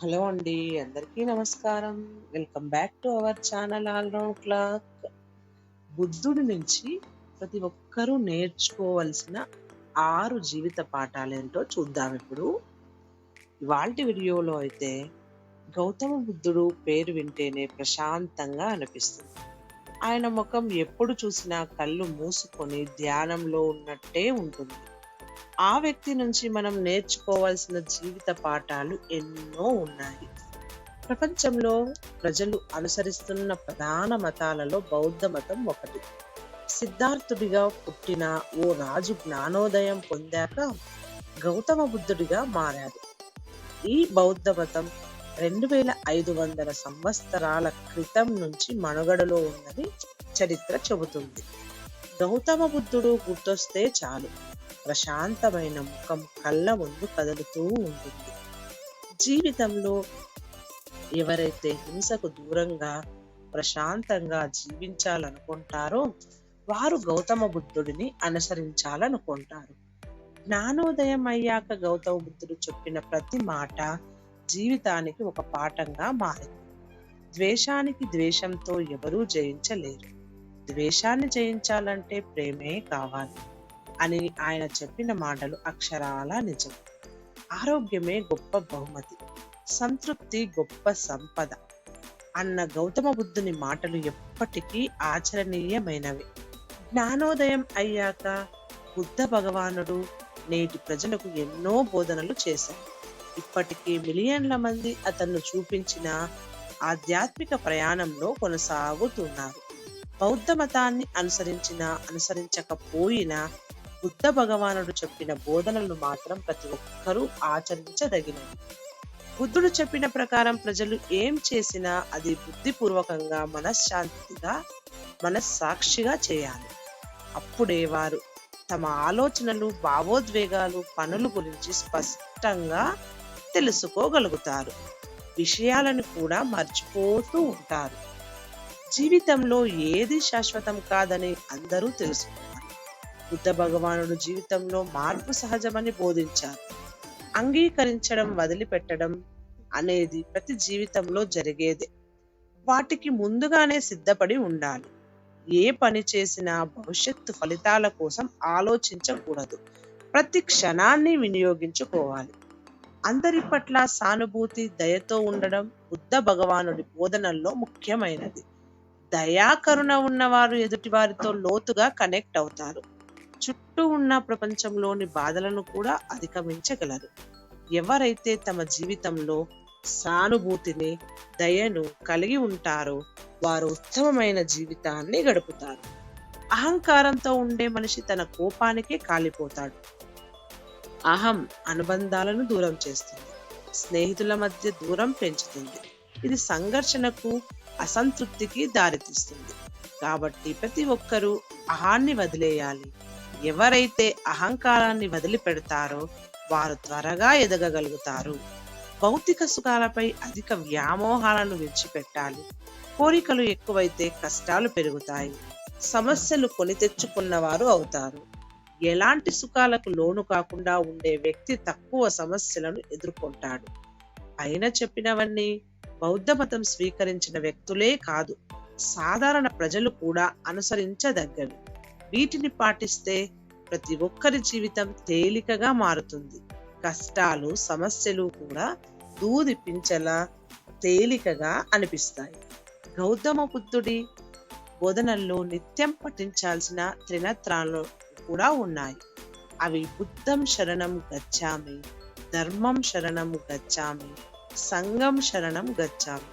Hello అండి అందరికీ నమస్కారం. Welcome back to our channel all round clock. బుద్ధుడి నుంచి ప్రతి ఒక్కరూ నేర్చుకోవలసిన ఆరు జీవిత పాఠాలేంటో చూద్దాం ఇప్పుడు. ఇవాల్టి వీడియోలో అయితే గౌతమ బుద్ధుడు పేరు వింటేనే ప్రశాంతంగా అనిపిస్తుంది. ఆయన ముఖం ఎప్పుడు చూసినా కళ్ళు మూసుకొని ధ్యానంలో ఉన్నట్టే ఉంటుంది. ఆ వ్యక్తి నుంచి మనం నేర్చుకోవాల్సిన జీవిత పాఠాలు ఎన్నో ఉన్నాయి. ప్రపంచంలో ప్రజలు అనుసరిస్తున్న ప్రధాన మతాలలో బౌద్ధ మతం ఒకటి. సిద్ధార్థుడిగా పుట్టిన ఓ రాజు జ్ఞానోదయం పొందాక గౌతమ బుద్ధుడిగా మారాడు. ఈ బౌద్ధ మతం రెండు వేల ఐదు వందల సంవత్సరాల క్రితం నుంచి మనుగడలో ఉన్నది చరిత్ర చెబుతుంది. గౌతమ బుద్ధుడు గుర్తొస్తే చాలు. ప్రశాంతమైన ముఖం కళ్ళ ముందు కదులుతూ ఉంటుంది. జీవితంలో ఎవరైతే హింసకు దూరంగా ప్రశాంతంగా జీవించాలనుకుంటారో వారు గౌతమ బుద్ధుడిని అనుసరించాలనుకుంటారు. జ్ఞానోదయం అయ్యాక గౌతమ బుద్ధుడు చెప్పిన ప్రతి మాట జీవితానికి ఒక పాఠంగా మారింది. ద్వేషానికి ద్వేషంతో ఎవరూ జయించలేరు. ద్వేషాన్ని జయించాలంటే ప్రేమే కావాలి. అని ఆయన చెప్పిన మాటలు అక్షరాల నిజం. ఆరోగ్యమే గొప్ప బహుమతి సంతృప్తి గొప్ప సంపద అన్న గౌతమ బుద్ధుని మాటలు ఎప్పటికీ ఆచరణీయమైనవి. జ్ఞానోదయం అయ్యాక బుద్ధ భగవానుడు నేటి ప్రజలకు ఎన్నో బోధనలు చేశారు ఇప్పటికీ మిలియన్ల మంది అతన్ని చూపించిన ఆధ్యాత్మిక ప్రయాణంలో కొనసాగుతున్నారు. బౌద్ధ మతాన్ని అనుసరించిన అనుసరించకపోయినా బుద్ధ భగవానుడు చెప్పిన బోధనలు మాత్రం ప్రతి ఒక్కరూ ఆచరించదగినవి. బుద్ధుడు చెప్పిన ప్రకారం ప్రజలు ఏం చేసినా అది బుద్ధిపూర్వకంగా మనశ్శాంతిగా మనస్సాక్షిగా చేయాలి. అప్పుడే వారు తమ ఆలోచనలు భావోద్వేగాలు పనుల గురించి స్పష్టంగా తెలుసుకోగలుగుతారు. విషయాలను కూడా మర్చిపోతూ ఉంటారు. జీవితంలో ఏది శాశ్వతం కాదని అందరూ తెలుసుకున్నారు బుద్ధ భగవానుడు జీవితంలో మార్పు సహజమని బోధించారు. అంగీకరించడం వదిలిపెట్టడం అనేది ప్రతి జీవితంలో జరిగేదే. వాటికి ముందుగానే సిద్ధపడి ఉండాలి. ఏ పని చేసినా భవిష్యత్తు ఫలితాల కోసం ఆలోచించకూడదు. ప్రతి క్షణాన్ని వినియోగించుకోవాలి. అందరి పట్ల సానుభూతి దయతో ఉండడం బుద్ధ భగవానుడి బోధనల్లో ముఖ్యమైనది. దయాకరుణ ఉన్నవారు ఉన్నవారు ఎదుటివారితో లోతుగా కనెక్ట్ అవుతారు. చుట్టూ ఉన్న ప్రపంచంలోని బాధలను కూడా అధిగమించగలరు ఎవరైతే తమ జీవితంలో సానుభూతిని దయను కలిగి ఉంటారో వారు ఉత్తమమైన జీవితాన్ని గడుపుతారు. అహంకారంతో ఉండే మనిషి తన కోపానికే కాలిపోతాడు. అహం అనుబంధాలను దూరం చేస్తుంది. స్నేహితుల మధ్య దూరం పెంచుతుంది. ఇది సంఘర్షణకు అసంతృప్తికి దారితీస్తుంది. కాబట్టి ప్రతి ఒక్కరూ అహాన్ని వదిలేయాలి. ఎవరైతే అహంకారాన్ని వదిలిపెడతారో వారు త్వరగా ఎదగగలుగుతారు. భౌతిక సుఖాలపై అధిక వ్యామోహాలను విడిచిపెట్టాలి. కోరికలు ఎక్కువైతే కష్టాలు పెరుగుతాయి. సమస్యలు కొని తెచ్చుకున్నవారు అవుతారు. ఎలాంటి సుఖాలకు లోను కాకుండా ఉండే వ్యక్తి తక్కువ సమస్యలను ఎదుర్కొంటాడు. పైన చెప్పినవన్నీ బౌద్ధ మతం స్వీకరించిన వ్యక్తులే కాదు సాధారణ ప్రజలు కూడా అనుసరించదగ్గవి. వీటిని పాటిస్తే ప్రతి ఒక్కరి జీవితం తేలికగా మారుతుంది. కష్టాలు సమస్యలు కూడా దూది పించలా తేలికగా అనిపిస్తాయి. గౌతమ బుద్ధుడి బోధనల్లో నిత్యం పఠించాల్సిన త్రినత్రాలు కూడా ఉన్నాయి. అవి బుద్ధం శరణం గచ్చామి ధర్మం శరణం గచ్చామి సంఘం శరణం గచ్చామి.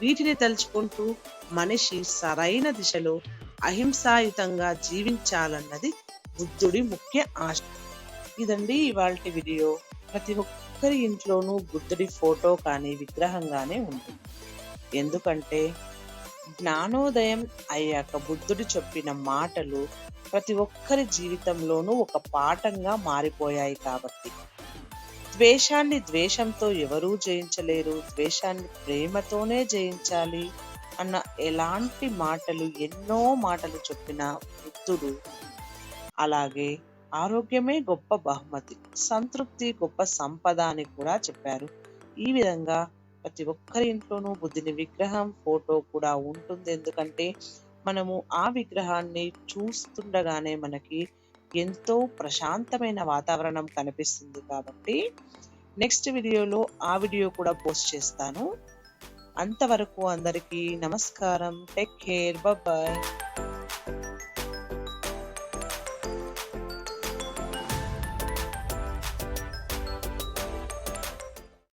వీటిని తలుచుకుంటూ మనిషి సరైన దిశలో అహింసాయుతంగా జీవించాలన్నది బుద్ధుడి ముఖ్య ఆశ. ఇదండి ఇవాళ వీడియో. ప్రతి ఒక్కరి ఇంట్లోనూ బుద్ధుడి ఫోటో కానీ విగ్రహంగానే ఉంటుంది. ఎందుకంటే జ్ఞానోదయం అయ్యాక బుద్ధుడు చెప్పిన మాటలు ప్రతి ఒక్కరి జీవితంలోనూ ఒక పాఠంగా మారిపోయాయి కాబట్టి. ద్వేషాన్ని ద్వేషంతో ఎవరూ జయించలేరు. ద్వేషాన్ని ప్రేమతోనే జయించాలి. అన్న ఎలాంటి మాటలు ఎన్నో మాటలు చెప్పిన వృద్ధుడు. అలాగే ఆరోగ్యమే గొప్ప బహుమతి సంతృప్తి గొప్ప సంపద అని కూడా చెప్పారు. ఈ విధంగా ప్రతి ఒక్కరి ఇంట్లోనూ బుద్ధుని విగ్రహం ఫోటో కూడా ఉంటుంది. ఎందుకంటే మనము ఆ విగ్రహాన్ని చూస్తుండగానే మనకి ఎంతో ప్రశాంతమైన వాతావరణం కనిపిస్తుంది కాబట్టి నెక్స్ట్ వీడియోలో ఆ వీడియో కూడా పోస్ట్ చేస్తాను. అంతవరకు అందరికీ నమస్కారం. Take care bye